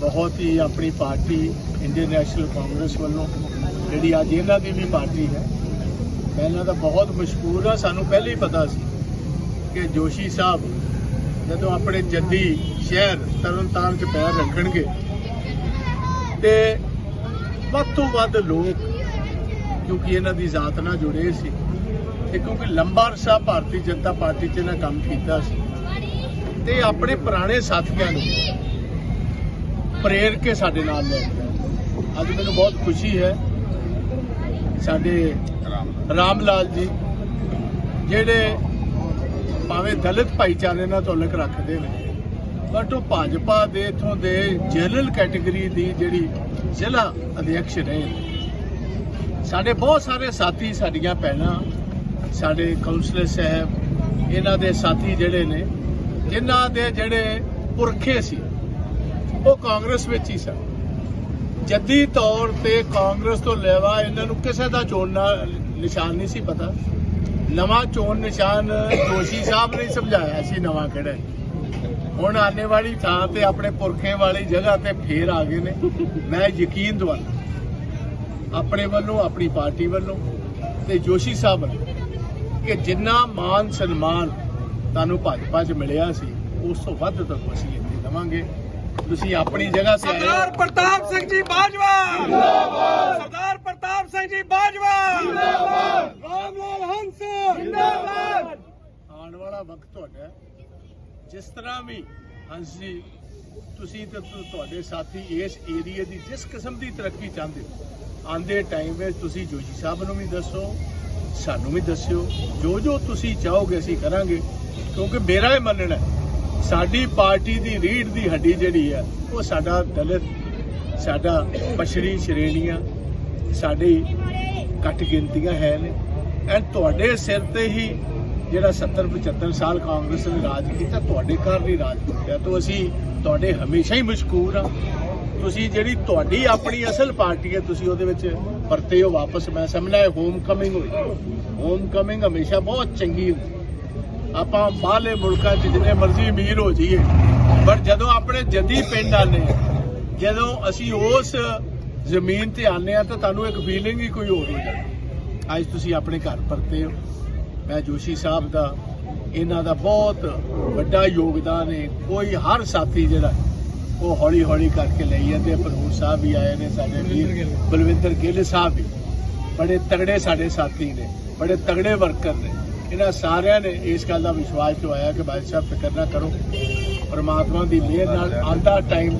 ਬਹੁਤ ਹੀ ਆਪਣੀ party Indian national Congress ਵੱਲੋਂ, ਜਿਹੜੀ ਅੱਜ ਇਹਨਾਂ ਦੀ ਵੀ ਪਾਰਟੀ ਹੈ, ਮੈਂ ਇਹਨਾਂ ਦਾ ਬਹੁਤ ਮਸ਼ਹੂਰ ਆ ਸਾਨੂੰ ਪਹਿਲਾਂ ਹੀ ਪਤਾ ਸੀ ਕਿ ਜੋਸ਼ੀ ਸਾਹਿਬ ਜਦੋਂ ਆਪਣੇ ਜੱਦੀ ਸ਼ਹਿਰ ਤਰਨਤਾਰਨ 'ਚ ਪੈਰ ਰੱਖਣਗੇ ਤੇ ਵੱਧ ਤੋਂ ਵੱਧ ਲੋਕ, ਕਿਉਂਕਿ ਇਹਨਾਂ ਦੀ ਜ਼ਾਤ ਨਾਲ ਜੁੜੇ ਸੀ ਤੇ ਕਿਉਂਕਿ ਲੰਬਾ ਅਰਸਾ ਭਾਰਤੀ ਜਨਤਾ ਪਾਰਟੀ 'ਚ ਇਹਨਾਂ ਕੰਮ ਕੀਤਾ ਸੀ ਤੇ ਆਪਣੇ ਪੁਰਾਣੇ ਸਾਥੀਆਂ ਨੂੰ ਪ੍ਰੇਰ ਕੇ ਸਾਡੇ ਨਾਲ ਲੈ ਕੇ ਅੱਜ ਮੈਨੂੰ ਬਹੁਤ ਖੁਸ਼ੀ ਹੈ ਸਾਡੇ ਰਾਮ ਲਾਲ ਜੀ, ਜਿਹੜੇ ਭਾਵੇਂ ਦਲਿਤ ਭਾਈਚਾਰੇ ਨਾਲ ਤਾਲੁਕ ਰੱਖਦੇ ਨੇ ਬਟ ਉਹ ਭਾਜਪਾ ਦੇ ਇਥੋਂ ਦੇ ਜਨਰਲ ਕੈਟਾਗਰੀ ਦੀ ਜਿਹੜੀ ਜ਼ਿਲ੍ਹਾ ਅਧਿਕਸ਼ ਰਹੇ ਸਾਡੇ ਬਹੁਤ ਸਾਰੇ ਸਾਥੀ ਸਾਡੀਆਂ ਭੈਣਾਂ, ਸਾਡੇ ਕਾਉਂਸਲਰ ਸਾਹਿਬ, ਇਹਨਾਂ ਦੇ ਸਾਥੀ ਜਿਹੜੇ ਨੇ, ਜਿਨ੍ਹਾਂ ਦੇ ਜਿਹੜੇ ਪੁਰਖੇ ਸੀ ਉਹ ਕਾਂਗਰਸ ਵਿੱਚ ਹੀ ਸਨ। ਜੱਦੀ ਤੌਰ ਤੇ ਕਾਂਗਰਸ ਤੋਂ ਲੈਵਾ ਇਹਨਾਂ ਨੂੰ ਕਿਸੇ ਦਾ ਚੋਣ ਨਿਸ਼ਾਨ ਨਹੀਂ ਸੀ ਪਤਾ। ਨਵਾਂ ਚੋਣ ਨਿਸ਼ਾਨ ਜੋਸ਼ੀ ਸਾਹਿਬ ਨੇ ਸਮਝਾਇਆ ਸੀ, ਨਵਾਂ ਕਿਹੜਾ ਹੁਣ ਆਨੇ ਵਾਲੀ ਥਾਂ ਤੇ ਆਪਣੇ ਪੁਰਖੇ ਵਾਲੀ ਜਗ੍ਹਾ ਤੇ ਫੇਰ ਆ ਗਏ ਨੇ। ਮੈਂ ਯਕੀਨ ਦਵਾਨਾ ਆਪਣੇ ਵੱਲੋਂ, ਆਪਣੀ ਪਾਰਟੀ ਵੱਲੋਂ ਤੇ ਜੋਸ਼ੀ ਸਾਹਿਬ ਵੱਲੋਂ ਕਿ ਜਿੰਨਾ ਮਾਨ ਸਨਮਾਨ ਤੁਹਾਨੂੰ ਭਾਜਪਾ 'ਚ ਮਿਲਿਆ ਸੀ, ਉਸ ਤੋਂ ਵੱਧ ਤੁਹਾਨੂੰ ਅਸੀਂ ਇੱਥੇ ਦੇਵਾਂਗੇ। ਤੁਸੀਂ ਆਪਣੀ ਜਗ੍ਹਾ ਤੇ ਆਏ ਸਰਦਾਰ। ਪ੍ਰਤਾਪ ਸਿੰਘ ਜੀ ਬਾਜਵਾ ਜਿੰਦਾਬਾਦ ਸਰਦਾਰ ਪ੍ਰਤਾਪ ਸਿੰਘ ਜੀ ਬਾਜਵਾ ਜਿੰਦਾਬਾਦ ਰਾਮ ਲਾਲ ਹੰਸ ਜਿੰਦਾਬਾਦ ਆਉਣ ਵਾਲਾ ਵਕਤ ਤੁਹਾਡਾ। ਜਿਸ ਤਰ੍ਹਾਂ ਵੀ ਹੰਸ ਜੀ ਤੁਸੀਂ ਤੇ ਤੁਹਾਡੇ ਸਾਥੀ ਇਸ ਏਰੀਏ ਦੀ ਜਿਸ ਕਿਸਮ ਦੀ ਤਰੱਕੀ ਚਾਹੁੰਦੇ ਹੋ ਆਂਦੇ ਟਾਈਮ ਵਿੱਚ ਤੁਸੀਂ ਜੋਸ਼ੀ ਸਾਹਿਬ ਨੂੰ ਵੀ ਦੱਸੋ ਸਾਨੂੰ ਵੀ ਦੱਸਿਓ ਜੋ ਜੋ ਤੁਸੀਂ ਚਾਹੋਗੇ ਅਸੀਂ ਕਰਾਂਗੇ ਕਿਉਂਕਿ ਮੇਰਾ ਇਹ ਮੰਨਣਾ ਹੈ ਸਾਡੀ ਪਾਰਟੀ ਦੀ ਰੀੜ ਦੀ ਹੱਡੀ ਜਿਹੜੀ ਹੈ ਉਹ ਸਾਡਾ ਦਲਿਤ, ਸਾਡਾ ਪਛੜੀ ਸ਼੍ਰੇਣੀਆਂ, ਸਾਡੀ ਘੱਟ ਗਿਣਤੀਆਂ ਹੈ ਨੇ ਐਂ ਤੁਹਾਡੇ ਸਿਰ ਤੇ ਹੀ ਜਿਹੜਾ 70 75 ਸਾਲ ਕਾਂਗਰਸ ਨੇ ਰਾਜ ਕੀਤਾ, ਤੁਹਾਡੇ ਘਰ ਨਹੀਂ ਰਾਜ ਕੀਤਾ। ਤਾਂ ਅਸੀਂ ਤੁਹਾਡੇ ਹਮੇਸ਼ਾ ਹੀ ਮਸ਼ਕੂਰ ਆ। ਤੁਸੀਂ ਜਿਹੜੀ ਤੁਹਾਡੀ ਆਪਣੀ ਅਸਲ ਪਾਰਟੀ ਹੈ, ਤੁਸੀਂ ਉਹਦੇ ਵਿੱਚ ਪਰਤੇ ਹੋ ਵਾਪਸ। ਮੈਂ ਸਮਝਣਾ ਹੈ ਹੋਮ ਕਮਿੰਗ ਹੋਈ। ਹੋਮ ਕਮਿੰਗ ਹਮੇਸ਼ਾ ਬਹੁਤ ਚੰਗੀ ਹੁੰਦੀ। ਆਪਾਂ ਬਾਹਰਲੇ ਮੁਲਕਾਂ 'ਚ ਜਿੰਨੇ ਮਰਜ਼ੀ ਅਮੀਰ ਹੋ ਜਾਈਏ, ਪਰ ਜਦੋਂ ਆਪਣੇ ਜੱਦੀ ਪਿੰਡ ਆਨੇ ਜਦੋਂ ਅਸੀਂ ਉਸ ਜ਼ਮੀਨ ਤੇ ਆਨੇ ਆ, ਤਾਂ ਤੁਹਾਨੂੰ ਇੱਕ ਫੀਲਿੰਗ ਹੀ ਕੋਈ ਹੋਰ ਹੋ ਜਾਂਦੀ ਅੱਜ ਤੁਸੀਂ ਆਪਣੇ ਘਰ ਪਰਤੇ ਹੋ। ਮੈਂ ਜੋਸ਼ੀ ਸਾਹਿਬ ਦਾ, ਇਹਨਾਂ ਦਾ ਬਹੁਤ ਵੱਡਾ ਯੋਗਦਾਨ ਹੈ। ਕੋਈ ਹਰ ਸਾਥੀ ਜਿਹੜਾ, ਉਹ ਹੌਲੀ ਹੌਲੀ ਕਰਕੇ ਲਈ ਜਾਂਦੇ ਪ੍ਰਭੂ ਸਾਹਿਬ ਵੀ ਆਏ ਨੇ, ਸਾਡੇ ਵੀਰ ਬਲਵਿੰਦਰ ਗਿੱਲ ਸਾਹਿਬ ਵੀ। ਬੜੇ ਤਗੜੇ ਸਾਡੇ ਸਾਥੀ ਨੇ, ਬੜੇ ਤਗੜੇ ਵਰਕਰ ਨੇ। ਇਹਨਾਂ ਸਾਰਿਆਂ ਨੇ ਇਸ ਗੱਲ ਦਾ ਵਿਸ਼ਵਾਸ ਦਵਾਇਆ ਕਿ ਬਾਦਸ਼ਾਹ ਫਿਕਰ ਨਾ ਕਰੋ, ਪਰਮਾਤਮਾ ਦੀ ਮਿਹਰ ਨਾਲ ਆਂਦਾ ਟਾਈਮ